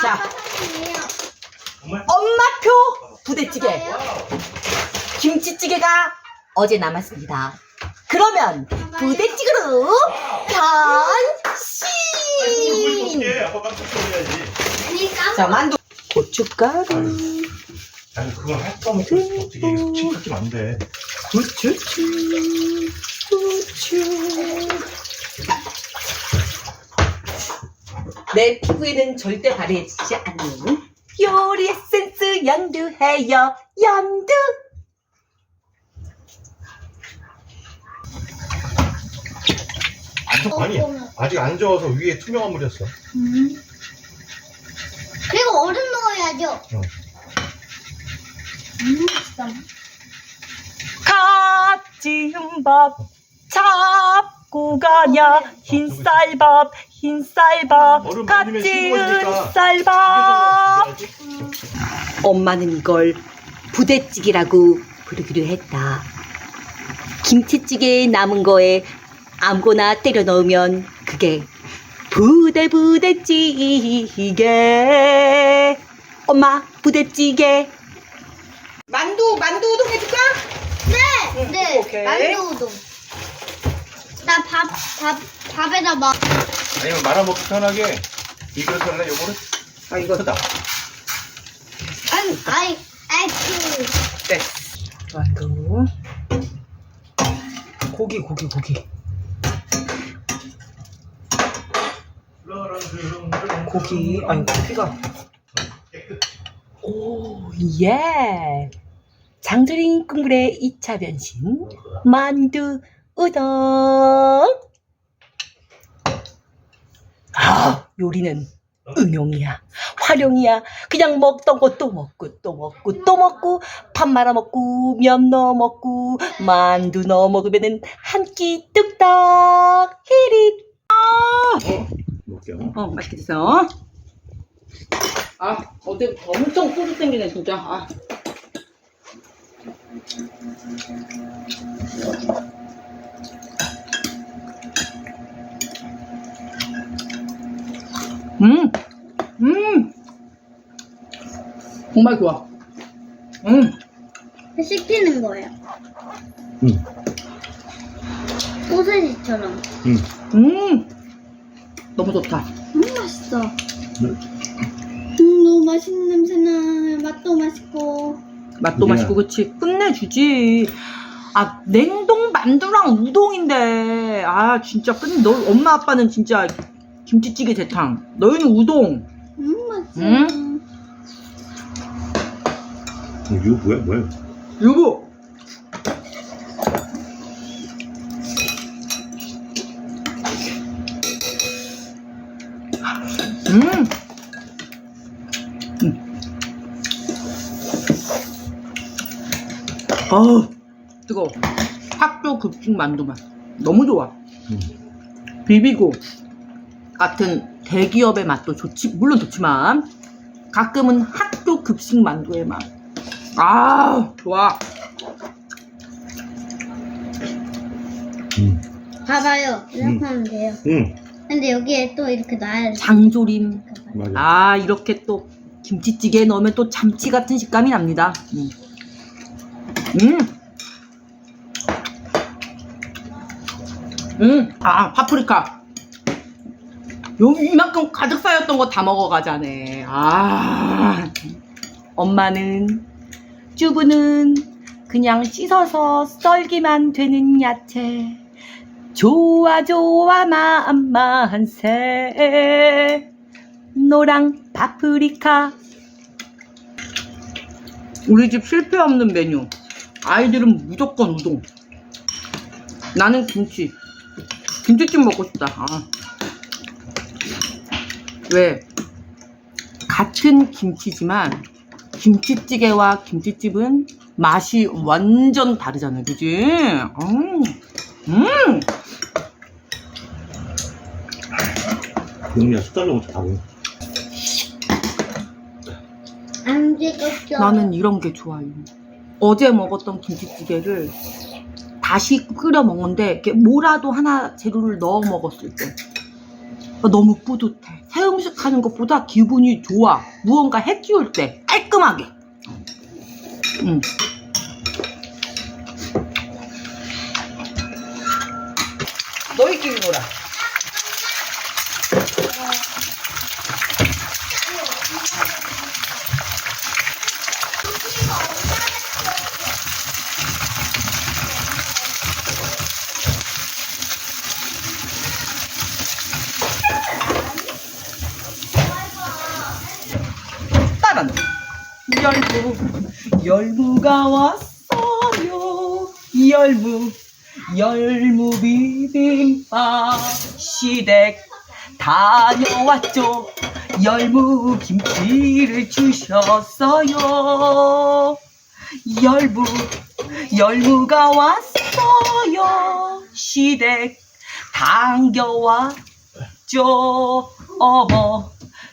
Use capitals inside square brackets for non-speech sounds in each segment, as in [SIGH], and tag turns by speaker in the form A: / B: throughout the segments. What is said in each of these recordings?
A: 자. 엄마표 부대찌개.
B: 봐요.
A: 김치찌개가 어제 남았습니다. 그러면 부대찌개로 변신! 자, 만두. 고춧가루.
C: 아니 그걸 할 거면 어떻게 이게 침착하면 안 돼.
A: 후추. 후추. 내 피부에는 절대 발해지지 않는 요리 에센스 연두해요. 연두.
C: 아니 아직 안 저어서 위에 투명한 물이었어.
B: 음. 그리고 얼음 넣어야죠.
C: 어.
B: 음, 맛있다.
A: 갓지음밥 잡 고 가냐 흰 쌀밥 흰 쌀밥
C: 얼음 많으면 싱거우니까
A: 갓지은쌀밥
C: 이게 좀 어떻게
A: 엄마는 이걸 부대찌개라고 부르기로 했다 김치찌개에 남은 거에 아무거나 때려 넣으면 그게 부대 부대찌개 엄마 부대찌개 만두 만두 우동 해줄까?
B: 네, 네.
A: 오케이.
B: 만두 우동. 나 밥, 밥, 밥에다 막.
C: 아니면 말아먹기 편하게 이 그릇 할래 요거를?
A: 아 이거
C: 크다.
B: 아이, 아이, 아이, 그.
A: 네. 만두. 고기, 고기, 고기. 고기, 아니, 고기가. 오, 예. 장조림 국물의 2차 변신. 만두, 우동. 아, 요리는 응용이야. 활용이야. 그냥 먹던 거 또 먹고 또 먹고 또 먹고 밥 말아 먹고 면 넣어 먹고 만두 넣어 먹으면은 한 끼 뚝딱 히릿.
C: 먹게요.
A: 어 맛있게 드세요. 아 어제부터 엄청 소주 땡기네 진짜. 아. 음, 음, 정말 좋아. 음,
B: 시키는 거예요.
C: 응.
B: 소세지처럼.
C: 응.
A: 음, 너무 좋다.
B: 음, 맛있어. 음, 너무 맛있는 냄새나. 맛도 맛있고.
A: 맛도
C: 그래.
A: 맛있고 그치 끝내주지 아 냉동 만두랑 우동인데 아 진짜 끝너 엄마 아빠는 진짜 김치찌개 대탕 너희는 우동
B: 음, 맛있어.
A: 음?
C: 이거 뭐야 뭐야?
A: 여보 음. 음. 어우 뜨거워 학교 급식 만두 맛 너무 좋아
C: 음.
A: 비비고 같은 대기업의 맛도 좋지 물론 좋지만 가끔은 학교 급식 만두의 맛. 아 좋아.
C: 응.
B: 봐봐요. 이렇게
C: 음.
B: 하면 돼요.
C: 응.
B: 근데 여기에 또 이렇게 놔야 돼.
A: 장조림.
C: 맞아.
A: 아 이렇게 또 김치찌개에 넣으면 또 참치 같은 식감이 납니다. 음. 음. 음. 아 파프리카. 요 이만큼 가득 쌓였던 거 다 먹어가자네. 아. 엄마는 쭈부는 그냥 씻어서 썰기만 되는 야채. 좋아 좋아 만만세. 노랑 파프리카. 우리 집 실패 없는 메뉴. 아이들은 무조건 우동. 나는 김치. 김치찜 먹고 싶다. 아. 왜? 같은 김치지만 김치찌개와 김치찜은 맛이 완전 다르잖아, 그지? 음, 음,
C: 국물이야 숟갈로 다 먹어.
B: 안.
A: 나는 이런 게 좋아요. 어제 먹었던 김치찌개를 다시 끓여 먹는데 이렇게 뭐라도 하나 재료를 넣어 먹었을 때 너무 뿌듯해. 새우 음식 하는 것보다 기분이 좋아. 무언가 해치울 때 깔끔하게. 음. 너희끼리 놀아. 따란 열무 열무가 왔어요. 열무 열무 비빔밥 시댁 다녀왔죠. 열무 김치를 주셨어요. 열무 열무가 왔어요. 시댁 당겨왔죠.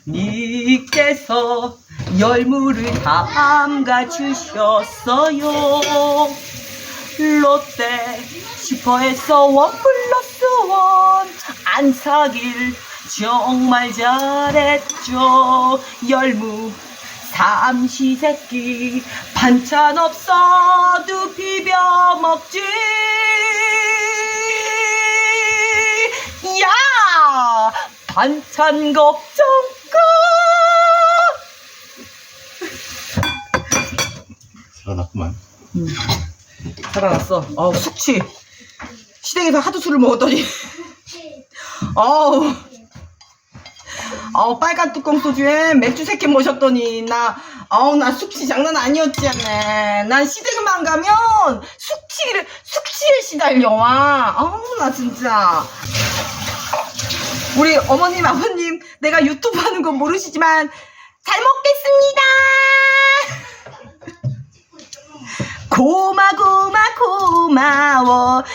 A: 어머니께서 열무를 담가 주셨어요. 롯데 슈퍼에서 원 플러스 원 안 사길 정말 잘했죠. 열무 삼시세끼 반찬 없어도 비벼 먹지. 야! 반찬 걱정
C: 살아났구만.
A: 음. 살아났어. 어우, 숙취. 시댁에서 하도 술을 먹었더니. [LAUGHS] 어우. 어우, 빨간 뚜껑 소주에 맥주 세 캔 모셨더니, 나, 어우, 나 숙취 장난 아니었지, 않네. 난 시댁만 가면 숙취를, 숙취에 시달려 와. 어우, 나 진짜. 우리 어머님, 아버님, 내가 유튜브 하는 건 모르시지만, 잘 먹겠습니다! 고마 고마 고마워요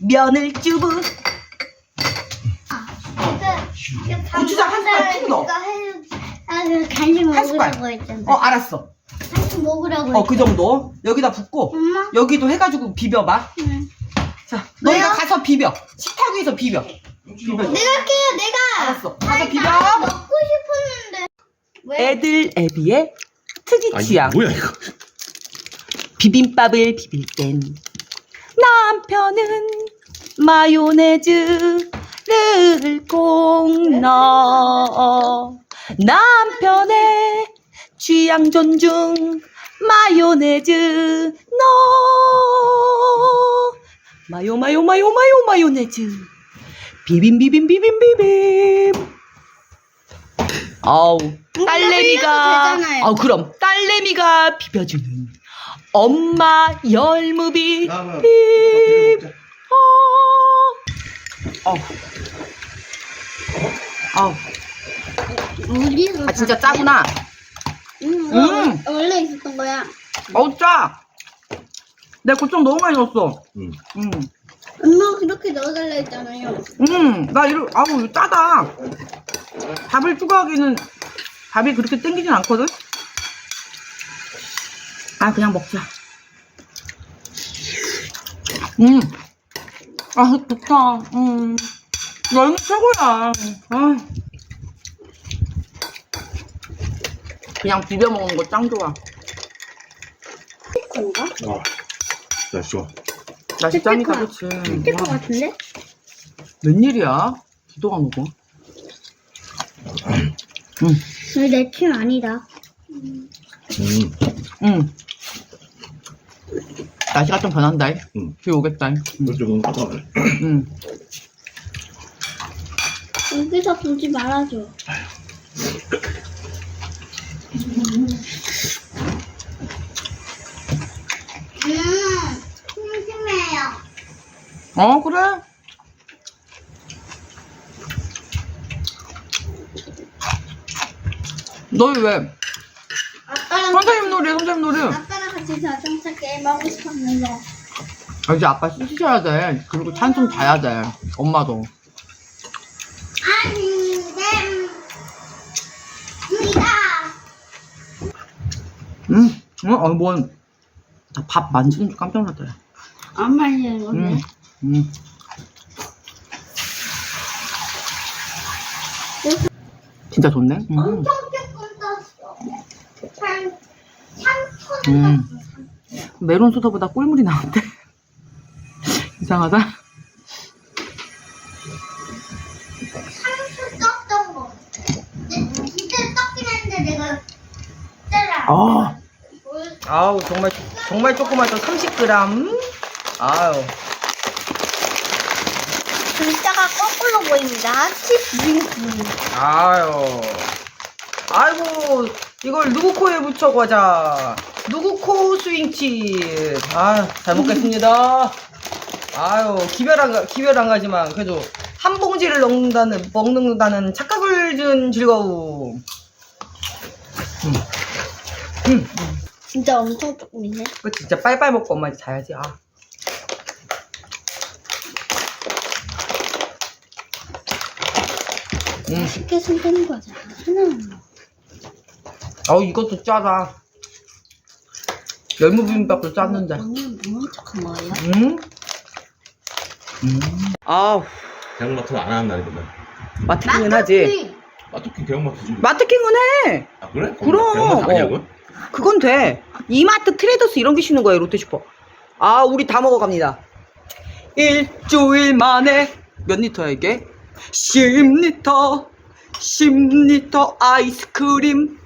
A: 며느주부 고추장 한 숟갈 푹 넣어.
B: 아, 그 간식
A: 한 숟갈.
B: 먹으라고 했잖아.
A: 어 알았어
B: 간식 먹으라고
A: 어 그 정도 여기다 붓고
B: 엄마?
A: 여기도 해가지고 비벼봐
B: 응.
A: 자 너희가
B: 왜요?
A: 가서 비벼 식탁 위에서 비벼 비벼
B: 내가 할게요, 내가.
A: 알았어 가서 비벼
B: 나 먹고 싶었는데. 왜?
A: 애들 애비의 특이
C: 아, 이거
A: 취향
C: 뭐야, 이거.
A: 비빔밥을 비빌 땐 남편은 마요네즈를 꼭 넣어. 남편의 취향 존중 마요네즈 넣어. 마요 마요 마요 마요 마요네즈. 비빔 비빔 비빔 비빔 아우 딸내미가
B: 되잖아요.
A: 아 그럼 딸내미가 비벼주는 엄마 열무비
C: 나, 나,
A: 비
C: 먹자.
A: 아우 아우
B: 어디서
A: 아 진짜? 짜구나
B: 응,
A: 음.
B: 어, 원래 있었던 거야.
A: 어우 짜 내가 고추장 너무 많이 넣었어
C: 응.
A: 음.
B: 엄마가 그렇게 넣어달라 했잖아요.
A: 음, 나 이거, 아우, 이거 짜다. 밥을 추가하기는, 밥이 그렇게 땡기진 않거든? 아, 그냥 먹자. 음. 아, 좋다. 음. 열무 최고야. 아. 그냥 비벼 먹는 거 짱 좋아.
C: 어. 자, 좋아.
A: 맛이 짱이다, 그치?
B: 쓸것
A: 와,
B: 같은데?
A: 웬일이야? 기도가 오고.
B: 근데 내팀 아니다.
C: 음.
A: 응. 날씨가 좀 변한다.
C: 응.
A: 비 오겠다. 응.
C: 까다네.
A: 응.
B: 여기서 보지 말아줘. 음, 심심해요.
A: 어, 그래? 너희 왜?
B: 아빠랑
A: 선생님 놀이, 선생님 놀이.
B: 아빠랑 같이 자동차 게임 하고 싶었는데.
A: 아, 이제 아빠 씻으셔야 돼. 그리고 찬송 자야 돼. 엄마도.
B: 아닌데. 우리다.
A: 응. 응? 어, 뭔. 나밥 만지는 줄 깜짝 놀랐다. 야.
B: 안 말리는
A: 응.
B: 건데.
A: 응. 진짜 좋네. 음.
B: 엄청 조금 떴어. 한 3천
A: 음. 메론 소다보다 꿀물이 나온대. [LAUGHS] 이상하다.
B: 3초 떴던 거. 진짜 떴긴 했는데 내가 잘라.
A: 아.
B: 뭘
A: 아우 정말 정말 조그맣죠 30g. 아유.
B: 글자가 거꾸로 보입니다. 칩링크.
A: 아유. 아이고 이걸 누구 코에 붙여가자. 누구 코 스윙칩. 아 잘 먹겠습니다. 아유 기별 안 가, 기별 안 가지만 그래도 한 봉지를 먹는다는 먹는다는 착각을 준 즐거움. 음. 음.
B: 진짜 엄청 조금이네.
A: 그거 진짜 빨빨 먹고 엄마 이제 자야지. 아. 음.
B: 쉽게 손대는 거잖아. 하나.
A: 어 이것도 짜다. 열무비빔밥도 짰는데.
B: 방금 뭐한 척한 거예요?
A: 음. 음. 아우
C: 대형마트는 안 하는 날이거든.
A: 마트킹은 하지.
C: 마트킹 대형마트지.
A: 마트킹은 해.
C: 아 그래?
A: 그럼.
C: 대형마트 아니야
A: 어.
C: 그건?
A: 돼. 이마트 트레이더스 이런 게 쉬는 거야 롯데슈퍼. 아 우리 다 먹어갑니다. 일주일 만에 몇 리터야 이게? 10리터 10리터 아이스크림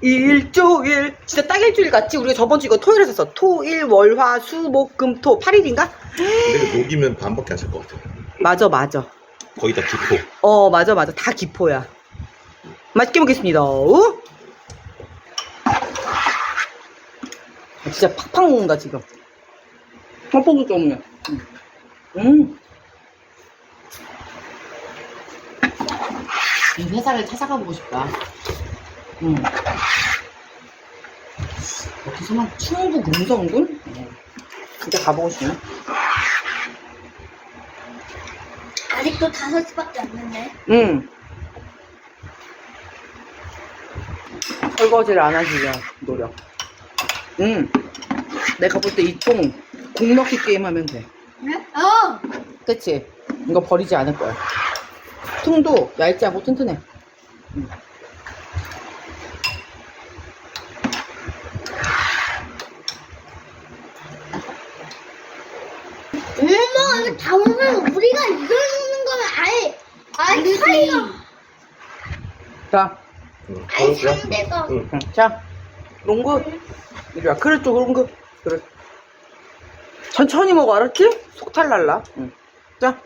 A: 일주일 진짜 딱 일주일 같지? 우리가 저번 주 이거 토요일에 샀어 토일 월화 수목금토 8일인가?
C: 근데 녹이면 반밖에 안살것 같아.
A: 맞아 맞아
C: 거의 다 기포.
A: 어 맞아 맞아 다 기포야 맛있게 먹겠습니다 어? 아, 진짜 팍팍 먹는다 지금 팥볶이 좀 음. 이 회사를 찾아가 보고 싶다 음. 어디서만 충북 음성군? 음. 진짜 가보고 싶네
B: 아직도 다섯 시밖에 안 됐네.
A: 응. 설거지를 안 하시려 노력. 응. 내가 볼 때 이통 공넣기 게임 하면 돼.
B: 그래? 어.
A: 그치? 이거 버리지 않을 거야. 통도 얇지 않고 튼튼해. 응.
B: 엄마 이거 다 먹으면 우리가 이걸 먹는 거면 아예 아예 차이가
A: 자,
C: 응.
B: 아예
C: 그렇구나.
B: 상대가
C: 응.
A: 자, 롱구. 이리 와. 그릇 쪽 롱구. 그릇. 천천히 먹어, 알았지? 속탈 날라. 응. 자,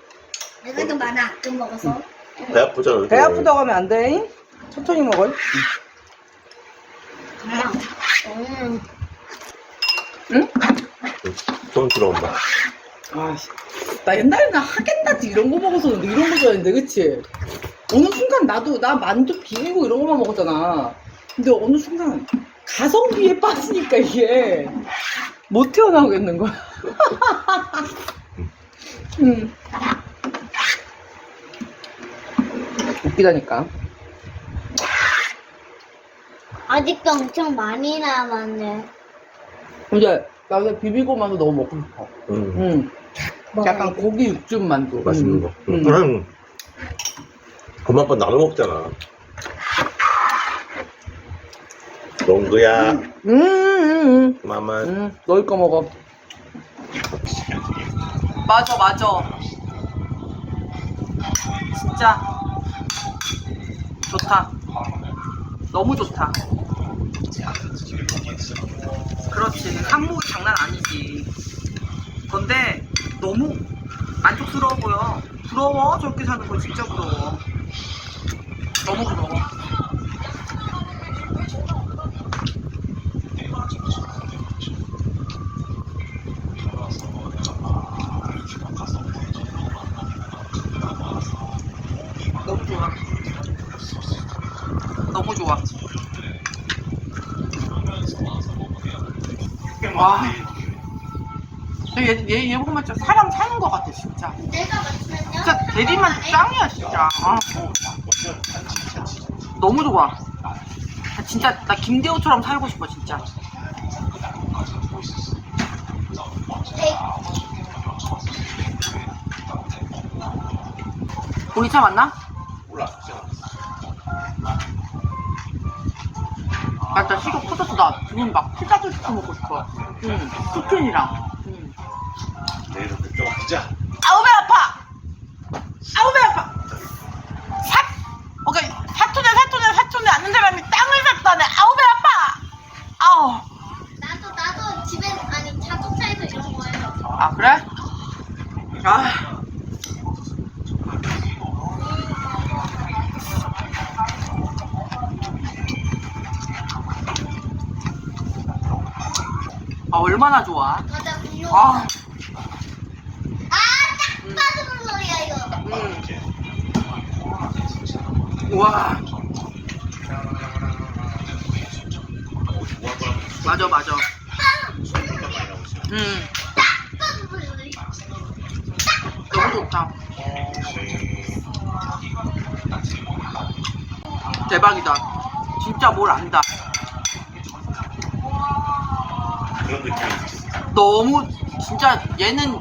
B: 내가 더 많아 아껴 먹어서
C: 배 아프잖아.
A: 배 아프다고 하면 안 돼. 천천히 먹어.
B: 음.
A: 응?
C: 돈 들어온다.
A: 아, 씨. 나 옛날에는 하겐다즈 이런 거 먹었었는데 이런 거 좋아했는데 그치? 어느 순간 나도 나 만두 비비고 이런 거만 먹었잖아 근데 어느 순간 가성비에 빠지니까 이게 못 태어나오겠는 거야 응. [LAUGHS] 웃기다니까
B: 아직도 엄청 많이 남았네
A: 근데 나 그냥 비비고 만두 너무 먹고 싶어
C: 응.
A: 응. 약간 고기 육즙 만두
C: 맛있는
A: 응.
C: 거.
A: 응.
C: 응. 엄마 아빠 나눠 먹잖아. 롱그야,
A: 음, 음, 음.
C: 마만.
A: 응, 너희 거 먹어. 맞아, 맞아. 진짜 좋다. 너무 좋다. 아니지. 근데 너무 만족스러워 보여. 부러워. 저렇게 사는 거 진짜 부러워. 너무 부러워. 너무 좋아. 너무 좋아. 와. 얘, 얘, 얘 보면 진짜 사람 사는 것 같아, 진짜.
B: 내가 맞추면요?
A: 진짜 대리만 짱이야, 진짜. 아. 너무 좋아. 나 진짜, 나 김대호처럼 살고 싶어, 진짜.
B: 백.
A: 우리 차 맞나?
C: 몰라.
A: 나 진짜 식욕 터졌어. 나 지금 막 피자도 시켜 먹고 싶어. 응. 치킨이랑. 응.
C: 가자.
A: 아우 배 아파. 아우 배 아파. 사, 오케이 사촌에 사촌에 사촌에 아는 사람이 땅을 샀다네. 아우 배 아파. 아우.
B: 나도 나도 집에 아니 자동차에서 이런 거예요.
A: 아 그래? 아. 아 얼마나 좋아?
B: 맞아 분노.
A: 아,
B: 아딱 봐도 물놀이야 이거.
A: 음,
C: 이렇게.
A: 와, 맞아 맞아. 음. 너무 좋다. 대박이다. 진짜 뭘 안다. 너무 진짜 얘는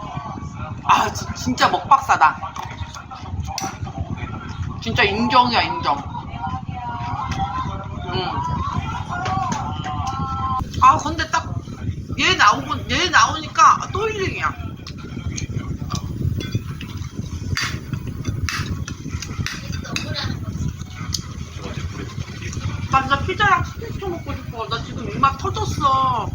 A: 아 지- 진짜 먹박사다. 진짜 인정이야 인정. 음. 아 근데 딱 얘 나오고 얘 나오니까 또 힐링이야.
C: 저거 이제 물에
A: 나 진짜 피자랑 시켜 먹고 싶어. 나 지금 입맛 터졌어.